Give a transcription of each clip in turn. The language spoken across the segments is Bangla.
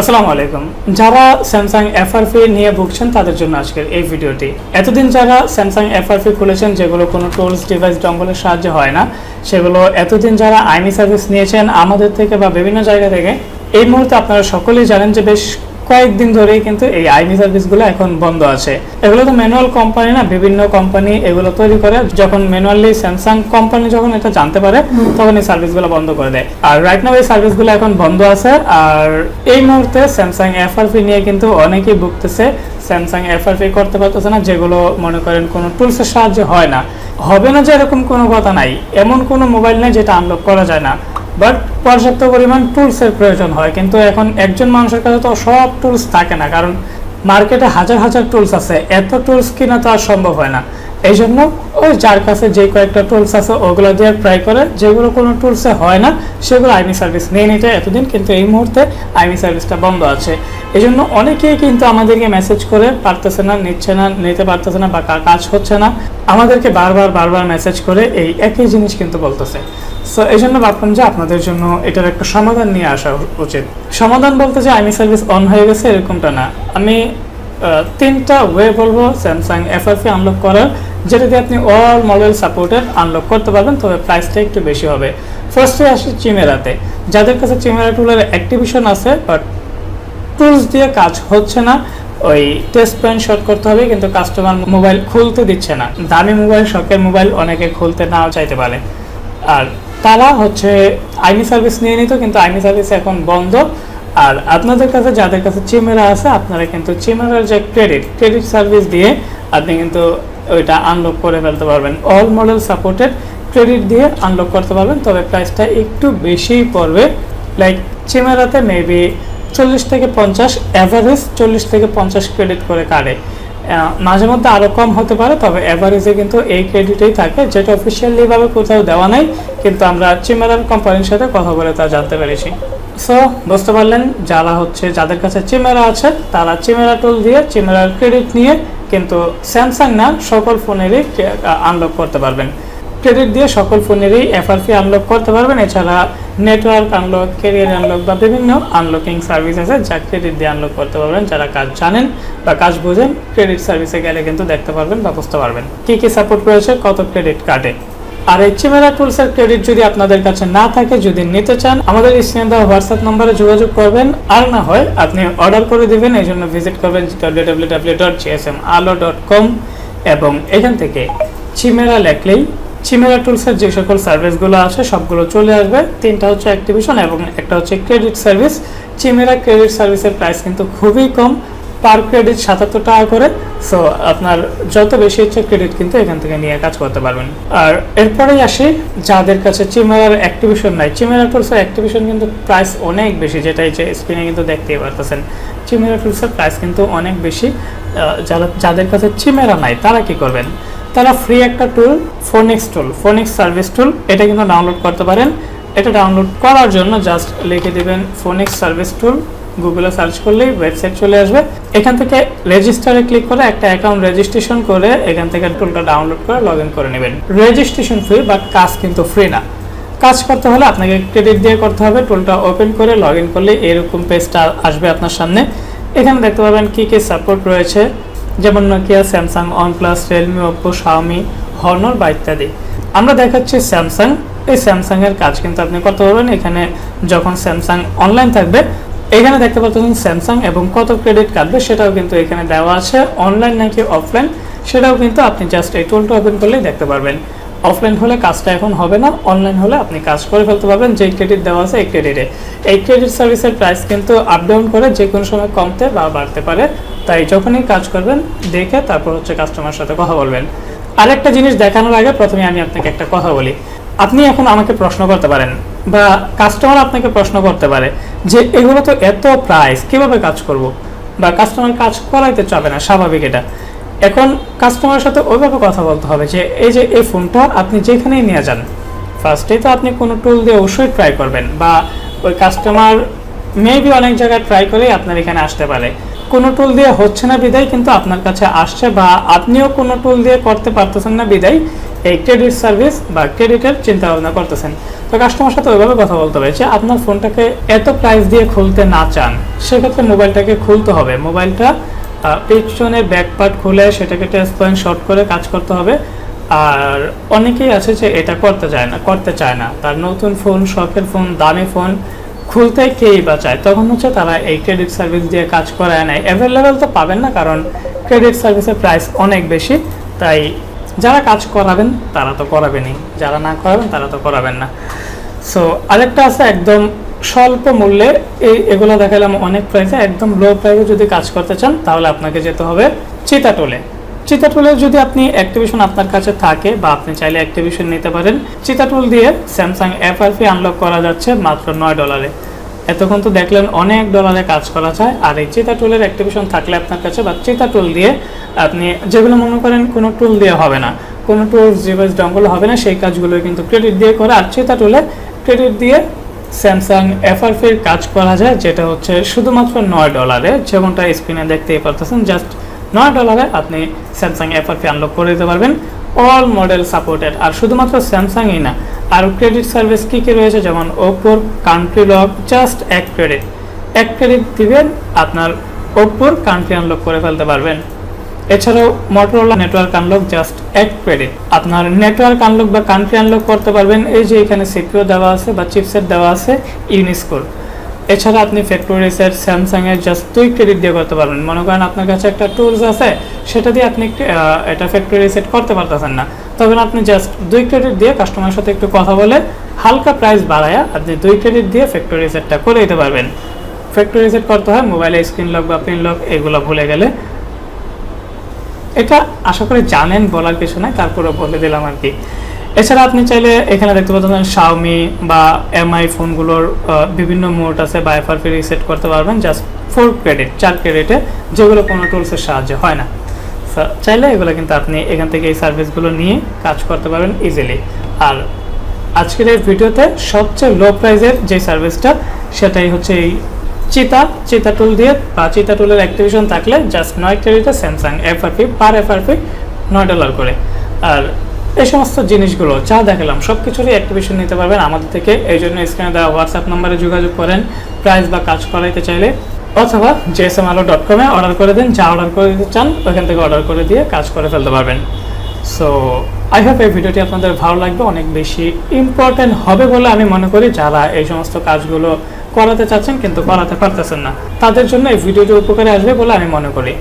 আসসালামু আলাইকুম। যারা স্যামসাং এফআরপি নিয়ে ভুগছেন, তাদের জন্য আজকের এই ভিডিওটি। এতদিন যারা স্যামসাং এফআরপি খুলেছেন, যেগুলো কোনো টুলস ডিভাইস ডঙ্গলের সাহায্যে হয় না, সেগুলো এতদিন যারা আইনি সার্ভিস নিয়েছেন, আমাদের থেকে বা বিভিন্ন জায়গা থেকে, এই মুহূর্তে আপনারা সকলেই জানেন যে বেশ কয়েকদিন ধরেই কিন্তু এই আইনি সার্ভিসগুলো এখন বন্ধ আছে। এগুলো তো ম্যানুয়াল কোম্পানি না বিভিন্ন কোম্পানি এগুলো তৈরি করে যখন ম্যানুয়ালি স্যামসাং কোম্পানি যখন এটা জানতে পারে তখন এই সার্ভিসগুলো বন্ধ করে দেয়। আর রাইট নাও এই সার্ভিসগুলো এখন বন্ধ আছে আর এই মুহূর্তে স্যামসাং এফআরপি নিয়ে কিন্তু অনেকেই ভুগতেছে স্যামসাং এফআরপি করতে পারতেছে না যেগুলো মনে করেন কোনো টুলসের সাহায্যে হয় না। হবে না যে এরকম কোনো কথা নাই এমন কোনো মোবাইল নেই যেটা আনলক করা যায় না। বাট পর্যাপ্ত পরিমাণ টুলসের প্রয়োজন হয়। কিন্তু এখন একজন মানুষের কাছে তো সব টুলস থাকে না। কারণ মার্কেটে হাজার হাজার টুলস আছে। এত টুলস কিনা তো আর সম্ভব হয় না। এই জন্য ওই যার কাছে যে কয়েকটা টুলস আছে, ওগুলো দিয়ে ট্রাই করে, যেগুলো কোনো টুলসে হয় না, সেগুলো আইনি সার্ভিস নিয়ে নিতে এতদিন, কিন্তু এই মুহূর্তে আইনি সার্ভিসটা বন্ধ আছে। এই জন্য অনেকেই কিন্তু আমাদেরকে মেসেজ করে, পারতেছে না, নিচ্ছে না, নিতে পারতেছে না বা কাজ হচ্ছে না, আমাদেরকে বারবার বারবার মেসেজ করে এই একই জিনিস কিন্তু বলতেছে। সো এই জন্য ভাবলাম যে আপনাদের জন্য এটার একটা সমাধান নিয়ে আসা উচিত। সমাধান বলতে যে আইনি সার্ভিস অন হয়ে গেছে, এরকমটা না। আমি তিনটা ওয়ে বলব স্যামসাং এফআরপি আনলক করার। যেটা দিয়ে আপনি অল মডেল সাপোর্টেড আনলক করতে পারবেন, তবে প্রাইসটা একটু বেশি হবে। ফার্স্টে আসি চিমেরাতে। যাদের কাছে চিমেরা টুলের অ্যাক্টিভিশন আছে বাট টুলস দিয়ে কাজ হচ্ছে না, ওই টেস্ট পয়েন্ট শর্ট করতে হবে, কিন্তু কাস্টমার মোবাইল খুলতে দিচ্ছে না। দামি মোবাইল শখের মোবাইল অনেকে খুলতে নাও চাইতে পারে। আর তারা হচ্ছে আইনি সার্ভিস নিয়ে নিত, কিন্তু আইনি সার্ভিস এখন বন্ধ। আর আপনাদের কাছে, যাদের কাছে চিমেরা আছে, আপনারা কিন্তু চিমেরার যে ক্রেডিট ক্রেডিট সার্ভিস দিয়ে আপনি কিন্তু ওইটা আনলক করে ফেলতে পারবেন। অল মডেল সাপোর্টেড ক্রেডিট দিয়ে আনলক করতে পারবেন, তবে প্রাইসটা একটু বেশিই পড়বে। লাইক চিমেরাতে মেবি চল্লিশ থেকে পঞ্চাশ অ্যাভারেজ চল্লিশ থেকে পঞ্চাশ ক্রেডিট করে কাটে। মাঝে মধ্যে আরও কম হতে পারে, তবে অ্যাভারেজে কিন্তু এই ক্রেডিটেই থাকে। যেটা অফিসিয়ালি ভাবে কোথাও দেওয়া নাই, কিন্তু আমরা চিমেরার কোম্পানির সাথে কথা বলে তা জানতে পেরেছি। সো বুঝতে পারলেন, যারা হচ্ছে যাদের কাছে চিমেরা আছে, তারা চিমেরা টুল দিয়ে চিমেরার ক্রেডিট নিয়ে কিন্তু স্যামসাং না সকল ফোনেরই আনলক করতে পারবেন। ক্রেডিট দিয়ে সকল ফোনেরই এফআরপি আনলক করতে পারবেন, এছাড়া নেটওয়ার্ক আনলক ক্যারিয়ার আনলক বা বিভিন্ন আনলকিং সার্ভিস আছে যা ক্রেডিট দিয়ে আনলক করতে পারবেন, যারা কাজ জানেন বা কাজ বোঝেন ক্রেডিট সার্ভিসে গেলে কিন্তু দেখতে পারবেন বা বুঝতে পারবেন। কি কি সাপোর্ট রয়েছে, কত ক্রেডিট কার্ডে আর এই চিমেরা টুলসের ক্রেডিট যদি আপনাদের কাছে না থাকে, যদি নিতে চান, আমাদের স্ক্রিনে দেওয়া হোয়াটসঅ্যাপ নম্বরে যোগাযোগ করবেন। আর না হয়, আপনি অর্ডার করে দিবেন এই জন্য ভিজিট করবেন কম এবং এখান থেকে চিমেরা লেখলেই চিমেরা টুলসের যে সকল সার্ভিসগুলো আছে, সবগুলো চলে আসবে। তিনটা হচ্ছে অ্যাক্টিভিশন এবং একটা হচ্ছে ক্রেডিট সার্ভিস চিমেরা ক্রেডিট সার্ভিসের প্রাইস কিন্তু খুবই কম। পার ক্রেডিট সাতাত্তর টাকা করে সো আপনার যত বেশি ইচ্ছে ক্রেডিট কিন্তু এখান থেকে নিয়ে কাজ করতে পারবেন। আর এরপরেই আসি, যাদের কাছে চিমেরার অ্যাক্টিভিশন নাই। চিমেরা টুলসের অ্যাক্টিভিশন কিন্তু প্রাইস অনেক বেশি, যেটা এই যে স্ক্রিনে কিন্তু দেখতেই পারতেছেন। চিমেরা টুলসের প্রাইস কিন্তু অনেক বেশি। যারা, যাদের কাছে চিমেরা নাই, তারা কি করবেন? তারা ফ্রি একটা tool phonics tool phonics service tool এটা কিন্তু ডাউনলোড করতে পারেন। এটা ডাউনলোড করার জন্য জাস্ট লিখে দিবেন ফোনিক্স সার্ভিস টুল গুগলে সার্চ করলেই ওয়েবসাইট চলে আসবে। এখান থেকে রেজিস্টারে ক্লিক করে একটা অ্যাকাউন্ট রেজিস্ট্রেশন করে এখান থেকে টুলটা ডাউনলোড করে লগ করে নেবেন। রেজিস্ট্রেশন ফ্রি বাট কাজ কিন্তু ফ্রি না। কাজ করতে হলে আপনাকে ক্রেডিট দিয়ে করতে হবে। টুলটা ওপেন করে লগ ইন করলে এরকম পেজটা আসবে আপনার সামনে। এখানে দেখতে পাবেন কী কী সাপোর্ট রয়েছে। যেমন Nokia Samsung OnePlus Realme Oppo Xiaomi Honor বা ইত্যাদি। আমরা দেখাচ্ছি স্যামসাং এই স্যামসাং এর কাজ কিন্তু আপনি করতে পারবেন। এখানে যখন স্যামসাং অনলাইন থাকবে, এখানে দেখতে পাচ্ছেন স্যামসাং এবং কত ক্রেডিট কাটবে সেটাও কিন্তু এখানে দেওয়া আছে। অনলাইন নাকি অফলাইন সেটাও কিন্তু আপনি জাস্ট এই টুলটা ওপেন করলেই দেখতে পারবেন। অফলাইন হলে কাজটা এখন হবে না অনলাইন হলে আপনি কাজ করে ফেলতে পারবেন। যেই ক্রেডিট দেওয়া আছে, এই ক্রেডিটে এই ক্রেডিট সার্ভিসের প্রাইস কিন্তু আপ ডাউন করে যে কোনো সময় কমতে বা বাড়তে পারে। তাই যখনই কাজ করবেন, দেখে তারপর হচ্ছে কাস্টমার সাথে কথা বলবেন। আরেকটা জিনিস দেখানোর আগে প্রথমে আমি আপনাকে একটা কথা বলি। আপনি এখন আমাকে প্রশ্ন করতে পারেন বা কাস্টমার আপনাকে প্রশ্ন করতে পারে যে এগুলো তো এত প্রাইস কীভাবে কাজ করব? বা কাস্টমার কাজ করাইতে চাবে না, স্বাভাবিক এটা। এখন কাস্টমারের সাথে ওইভাবে কথা বলতে হবে যে, এই যে এই ফোনটা আপনি যেখানেই নিয়ে যান ফার্স্টেই তো আপনি কোনো টুল দিয়ে অবশ্যই ট্রাই করবেন বা ওই কাস্টমার মেবি অনেক জায়গায় ট্রাই করেই আপনার এখানে আসতে পারে। কোনো টুল দিয়ে হচ্ছে না বিদায়, কিন্তু আপনার কাছে আসছে বা আপনিও কোনো টুল দিয়ে করতে পারতেছেন না বিদায় এই ক্রেডিট সার্ভিস বা ক্রেডিটের চিন্তা ভাবনা করতেছেন। তো কাস্টমার সাথে ওইভাবে কথা বলতে হবে যে আপনার ফোনটাকে এত প্রাইস দিয়ে খুলতে না চান, সেক্ষেত্রে মোবাইলটাকে খুলতে হবে। মোবাইলটা পিছনে ব্যাক পার্ট খুলে সেটাকে টেস্ট পয়েন্ট শর্ট করে কাজ করতে হবে। আর অনেকেই আছে যে এটা করতে চায় না, করতে চায় না। তার নতুন ফোন শখের ফোন দামি ফোন খুলতে কেই বা চায়? তখন হচ্ছে তারা এই ক্রেডিট সার্ভিস দিয়ে কাজ করায় নেয়। অ্যাভেলেবেল তো পাবেন না, কারণ ক্রেডিট সার্ভিসের প্রাইস অনেক বেশি, তাই যারা কাজ করাবেন, তারা তো করাবেনই। যারা না করাবেন, তারা তো করাবেন না। সো আরেকটা আছে একদম স্বল্প মূল্যে। এই, এগুলো দেখালাম অনেক প্রাইসে একদম লো প্রাইসে যদি কাজ করতে চান, তাহলে আপনাকে যেতে হবে চিতাটোলে। চিতাটুলে যদি আপনি অ্যাক্টিভিশন আপনার কাছে থাকে বা আপনি চাইলে অ্যাক্টিভিশন নিতে পারেন, চিতাটুল দিয়ে স্যামসাং এফআরপি আনলক করা যাচ্ছে মাত্র নয় ডলারে এতক্ষণ তো দেখলেন অনেক ডলারে কাজ করা যায়, আর এই চেতা টুলের অ্যাক্টিভেশন থাকলে আপনার কাছে বা চেতা টুল দিয়ে আপনি যেগুলো মনে করেন কোনো টুল দিয়ে হবে না, কোনো টুল ডিভাইস ডঙ্গল হবে না, সেই কাজগুলো কিন্তু ক্রেডিট দিয়ে করে, আর চেতা টুলে ক্রেডিট দিয়ে স্যামসাং এফআরপির কাজ করা যায়, যেটা হচ্ছে শুধুমাত্র নয় ডলারে যেমনটা স্ক্রিনে দেখতেই পারতেছেন জাস্ট নয় ডলারে আপনি স্যামসাং এফআরপি আনলক করে দিতে পারবেন অল মডেল সাপোর্টেড আর শুধুমাত্র স্যামসাংই না আর ক্রেডিট সার্ভিস কী কী রয়েছে? যেমন ওপোর কান্ট্রি লক জাস্ট এক ক্রেডিট এক ক্রেডিট দিবেন, আপনার ওপোর কান্ট্রি আনলক করে ফেলতে পারবেন। এছাড়াও মোটরোলা নেটওয়ার্ক আনলক জাস্ট এক ক্রেডিট আপনার নেটওয়ার্ক আনলক বা কান্ট্রি আনলক করতে পারবেন, এই যে এখানে সিপিও দেওয়া আছে বা চিপসেট দেওয়া আছে ইউনিস্কোর এছাড়া আপনি ফ্যাক্টরি রিসেট স্যামসাং এর জাস্ট দুই ক্রেডিট দিয়ে করতে পারবেন। মনে করেন আপনার কাছে একটা টুলস আছে, সেটা দিয়ে আপনি এটা ফ্যাক্টরি রিসেট করতে পারতেছেন না। তখন আপনি জাস্ট দুই ক্রেডিট দিয়ে কাস্টমারের সাথে একটু কথা বলে হালকা প্রাইস বাড়ায়া আপনি দুই ক্রেডিট দিয়ে ফ্যাক্টরি রিসেটটা করে দিতে পারবেন। ফ্যাক্টরি রিসেট করতে হয় মোবাইলে স্ক্রিন লক বা পিন লক এগুলো ভুলে গেলে। এটা আশা করি জানেন, বলার কিছু নাই তারপরে বলে দিলাম আর কি। এছাড়া আপনি চাইলে এখানে দেখতে পাচ্ছেন শাওমি বা এমআই ফোনগুলোর বিভিন্ন মোড আছে বা এফআরপি রিসেট করতে পারবেন জাস্ট ফোর ক্রেডিট চার ক্রেডিটে যেগুলো কোনো টুলসের সাহায্যে হয় না। চাইলে এগুলো কিন্তু আপনি এখান থেকে এই সার্ভিসগুলো নিয়ে কাজ করতে পারবেন ইজিলি আর আজকের এই ভিডিওতে সবচেয়ে লো প্রাইজের যে সার্ভিসটা সেটাই হচ্ছে এই চিতা চিতা টুল দিয়ে, বা চিতা টুলের অ্যাক্টিভেশন থাকলে জাস্ট নয় ক্রেডিটে স্যামসাং এফআরপি পার এফআরপি নয় ডলার করে। আর এই সমস্ত জিনিসগুলো যা দেখালাম সব কিছুরই অ্যাক্টিভেশন নিতে পারবেন আমাদের থেকে। এই জন্য স্ক্রিনে দেওয়া হোয়াটসঅ্যাপ নাম্বারে যোগাযোগ করেন। প্রাইস বা কাজ করাইতে চাইলে অথবা জেএসএম আলো ডট কমে অর্ডার করে দিন। যা অর্ডার করে দিতে চান ওইখান থেকে অর্ডার করে দিয়ে কাজ করে ফেলতে পারবেন। সো আই হোপ এই ভিডিওটি আপনাদের ভালো লাগবে। অনেক বেশি ইম্পর্টেন্ট হবে বলে আমি মনে করি। যারা এই সমস্ত কাজগুলো করাতে চাচ্ছেন কিন্তু করাতে পারতেছেন না। তাদের জন্য এই ভিডিওটি উপকারে আসবে বলে আমি মনে করি।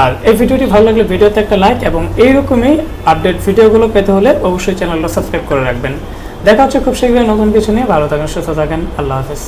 আর এই ভিডিওটি ভালো লাগলে ভিডিওতে একটা লাইক এবং এইরকমই আপডেট ভিডিওগুলো পেতে হলে অবশ্যই চ্যানেলটা সাবস্ক্রাইব করে রাখবেন। দেখা হচ্ছে খুব শীঘ্রই নতুন কিছু নিয়ে। ভালো থাকেন, সুস্থ থাকেন। আল্লাহ হাফেজ।